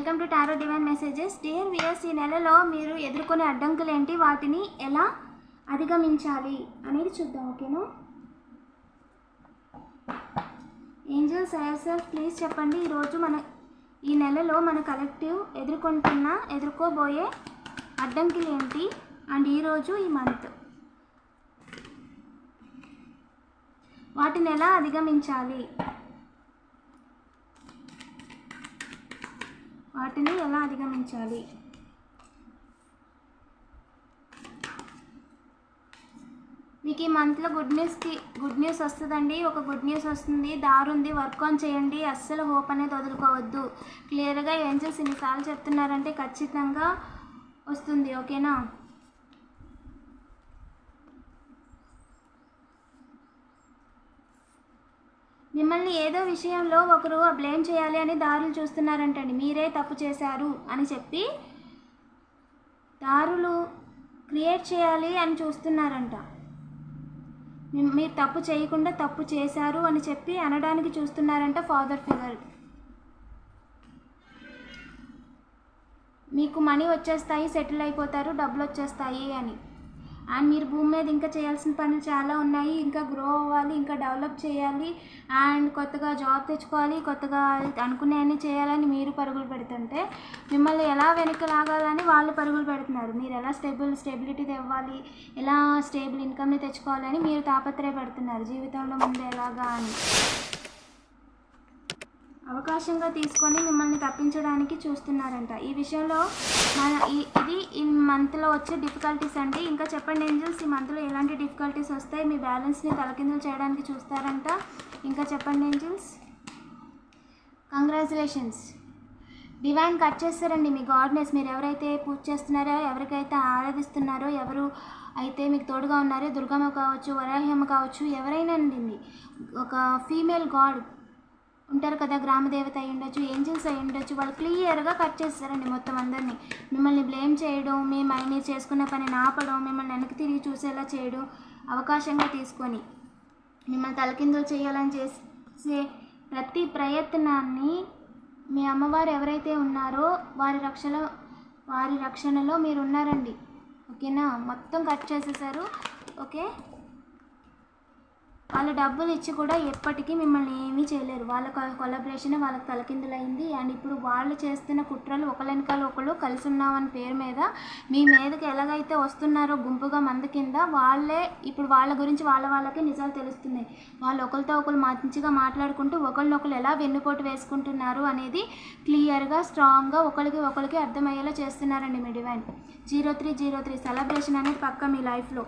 Welcome to tarot divine messages dear viewers ఈ నెలలో మీరు ఎదుర్కొనే అడ్డంకులు ఏంటి వాటిని ఎలా అధిగమించాలి అనేది చూద్దాం ఓకేనా? ఏంజల్స్ ఐఎస్ఎఫ్ ప్లీజ్ చెప్పండి. ఈరోజు మన ఈ నెలలో మన కలెక్టివ్ ఎదుర్కొంటున్న ఎదుర్కోబోయే అడ్డంకులు ఏంటి అండ్ ఈరోజు ఈ మంత్ వాటిని ఎలా అధిగమించాలి? వాటిని ఎలా అధిగమించాలి? మీకు ఈ మంత్లో గుడ్ న్యూస్కి గుడ్ న్యూస్ వస్తుందండి. ఒక గుడ్ న్యూస్ వస్తుంది. దారుంది. వర్క్ ఆన్ చేయండి. అస్సలు హోప్ అనేది వదులుకోవద్దు. క్లియర్గా ఏంజల్స్ ఇన్నిసార్లు చెప్తున్నారంటే ఖచ్చితంగా వస్తుంది. ఓకేనా? మిమ్మల్ని ఏదో విషయంలో ఒకరు బ్లేమ్ చేయాలి అని దారులు చూస్తున్నారంటండి. మీరే తప్పు చేశారు అని చెప్పి దారులు క్రియేట్ చేయాలి అని చూస్తున్నారంట. మీరు తప్పు చేయకుండా తప్పు చేశారు అని చెప్పి అనడానికి చూస్తున్నారంట ఫాదర్ ఫిగర్. మీకు మనీ వచ్చేస్తాయి సెటిల్ అయిపోతారు డబ్బులు వచ్చేస్తాయి అని. అండ్ మీరు భూమి మీద ఇంకా చేయాల్సిన పనులు చాలా ఉన్నాయి. ఇంకా గ్రో అవ్వాలి ఇంకా డెవలప్ చేయాలి. అండ్ కొత్తగా జాబ్ తెచ్చుకోవాలి కొత్తగా అనుకునేవన్నీ చేయాలని మీరు పరుగులు పెడుతుంటే మిమ్మల్ని ఎలా వెనక్కి లాగాలని వాళ్ళు పరుగులు పెడుతున్నారు. మీరు ఎలా స్టేబుల్ స్టెబిలిటీ తెవ్వాలి ఎలా స్టేబుల్ ఇన్కమ్ని తెచ్చుకోవాలని మీరు తాపత్రయపడుతున్నారు. జీవితంలో ముందు ఎలాగా అని. అవకాశంగా తీసుకొని మిమ్మల్ని తప్పించడానికి చూస్తున్నారంట. ఈ విషయంలో మన ఈ- ఇది ఈ మంత్లో వచ్చే డిఫికల్టీస్ అండి ఇంకా చెప్పండి ఏంజల్స్ ఈ మంత్లో ఎలాంటి డిఫికల్టీస్ వస్తాయి? మీ బ్యాలెన్స్ని తలకిందులు చేయడానికి చూస్తారంట. ఇంకా చెప్పండి ఏంజల్స్ కంగ్రాచులేషన్స్ డివైన్ కట్ చేస్తారండి మీ గాడ్నెస్ మీరు ఎవరైతే పూజ చేస్తున్నారో ఎవరికైతే ఆరాధిస్తున్నారో ఎవరు అయితే మీకు తోడుగా ఉన్నారో దుర్గమ్మ కావచ్చు వరాహ్యమ్మ కావచ్చు ఎవరైనా అండి ఒక ఫీమేల్ గాడ్ ఉంటారు కదా గ్రామదేవత అయి ఉండొచ్చు ఏంజల్స్ అయి ఉండొచ్చు వాళ్ళు క్లియర్గా కట్ చేస్తారండి మొత్తం అందరినీ. మిమ్మల్ని బ్లేమ్ చేయడం మీ మై మీరు చేసుకున్న పని ఆపడం మిమ్మల్ని వెనక్కి తిరిగి చూసేలా చేయడం అవకాశంగా తీసుకొని మిమ్మల్ని తలకిందులు చేయాలని చేసే ప్రతి ప్రయత్నాన్ని మీ అమ్మవారు ఎవరైతే ఉన్నారో వారి రక్షణ వారి రక్షణలో మీరు ఉన్నారండి ఓకేనా? మొత్తం కట్ చేసేసారు. ఓకే? వాళ్ళు డబ్బులు ఇచ్చి కూడా ఎప్పటికీ మిమ్మల్ని ఏమీ చేయలేరు. వాళ్ళ కొలాబరేషన్ వాళ్ళకి తలకిందులైంది. అండ్ ఇప్పుడు వాళ్ళు చేస్తున్న కుట్రలు ఒకళ్ళెనకాల ఒకళ్ళు కలిసి ఉన్నామని పేరు మీద మీ మీదకి ఎలాగైతే వస్తున్నారో గుంపుగా మంది కింద వాళ్ళే ఇప్పుడు వాళ్ళ గురించి వాళ్ళ వాళ్ళకి నిజాలు తెలుస్తున్నాయి. వాళ్ళు ఒకరితో ఒకరు మంచిగా మాట్లాడుకుంటూ ఒకరినొకరు ఎలా వెన్నుపోటు వేసుకుంటున్నారు అనేది క్లియర్గా స్ట్రాంగ్గా ఒకరికి ఒకరికి అర్థమయ్యేలా చేస్తున్నారండి మీ divine. Zero three zero three celebration అనేది పక్క మీ లైఫ్లో.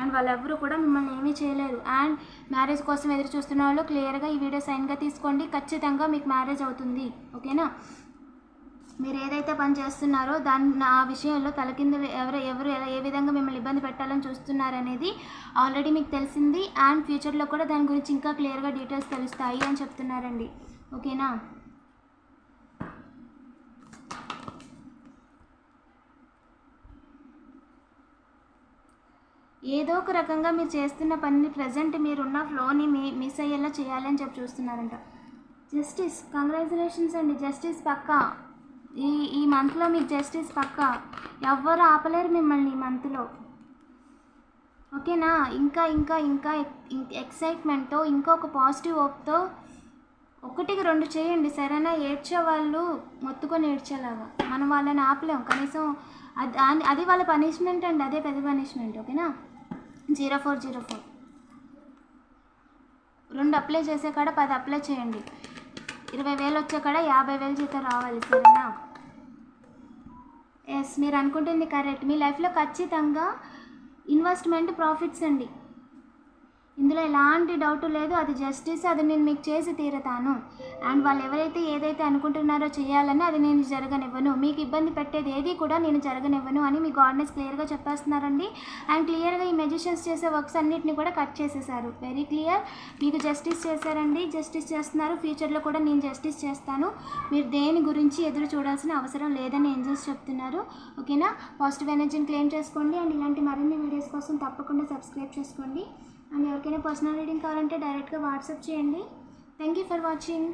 అండ్ వాళ్ళెవరూ కూడా మిమ్మల్ని ఏమీ చేయలేరు అండ్ మ్యారేజ్ కోసం ఎదురు చూస్తున్న వాళ్ళు క్లియర్గా ఈ వీడియో సైన్గా తీసుకోండి. ఖచ్చితంగా మీకు మ్యారేజ్ అవుతుంది. ఓకేనా? మీరు ఏదైతే పని చేస్తున్నారో దాని ఆ విషయంలో తలకింద ఎవరు ఎవరు ఎలా ఏ విధంగా మిమ్మల్ని ఇబ్బంది పెట్టాలని చూస్తున్నారనేది ఆల్రెడీ మీకు తెలిసింది. అండ్ ఫ్యూచర్లో కూడా దాని గురించి ఇంకా క్లియర్గా డీటెయిల్స్ తెలుస్తాయి అని చెప్తున్నారండి. ఓకేనా? ఏదో ఒక రకంగా మీరు చేస్తున్న పనిని ప్రజెంట్ మీరున్న ఫ్లోని మీ మిస్ అయ్యేలా చేయాలని చెప్పి చూస్తున్నారంట. జస్టిస్ కంగ్రాచులేషన్స్ అండి. జస్టిస్ పక్కా. ఈ ఈ మంత్లో మీకు జస్టిస్ పక్కా. ఎవ్వరు ఆపలేరు మిమ్మల్ని ఈ మంత్లో ఓకేనా? ఇంకా ఇంకా ఇంకా ఎక్సైట్మెంట్తో ఇంకొక పాజిటివ్ ఓప్తో ఒకటికి రెండు చేయండి. సరేనా? ఏడ్చే వాళ్ళు మొత్తుకొని ఏడ్చేలాగా. మనం వాళ్ళని ఆపలేం. కనీసం అది అది వాళ్ళ పనిష్మెంట్ అండి. అదే పెద్ద పనిష్మెంట్ ఓకేనా? Zero four zero four. రెండు అప్లై చేసే కాడ పది అప్లై చేయండి. ఇరవై వేలు వచ్చే కాడ యాభై వేలు జీతం రావాలి సరేనా? ఎస్ మీరు అనుకుంటుంది కరెక్ట్ మీ లైఫ్లో ఖచ్చితంగా ఇన్వెస్ట్మెంట్ ప్రాఫిట్స్ అండి. ఇందులో ఎలాంటి డౌట్ లేదు. అది జస్టిస్ అది నేను మీకు చేసి తీరతాను. అండ్ వాళ్ళు ఎవరైతే ఏదైతే అనుకుంటున్నారో చేయాలని అది నేను జరగనివ్వను. మీకు ఇబ్బంది పెట్టేది ఏది కూడా నేను జరగనివ్వను అని మీ గాడ్నెస్ క్లియర్గా చెప్పేస్తున్నారండి. అండ్ క్లియర్గా ఈ మెజిషియన్స్ చేసే వర్క్స్ అన్నిటిని కూడా కట్ చేసేసారు వెరీ క్లియర్ మీకు జస్టిస్ చేశారండి. జస్టిస్ చేస్తున్నారు. ఫ్యూచర్లో కూడా నేను జస్టిస్ చేస్తాను. మీరు దేని గురించి ఎదురు చూడాల్సిన అవసరం లేదని ఏంజల్స్ చెప్తున్నారు. ఓకేనా పాజిటివ్ ఎనర్జీని క్లెయిమ్ చేసుకోండి. అండ్ ఇలాంటి మరిన్ని వీడియోస్ కోసం తప్పకుండా సబ్స్క్రైబ్ చేసుకోండి. అండ్ ఎవరికైనా పర్సనల్ రీడింగ్ కావాలంటే డైరెక్ట్గా వాట్సాప్ చేయండి. Thank you for watching.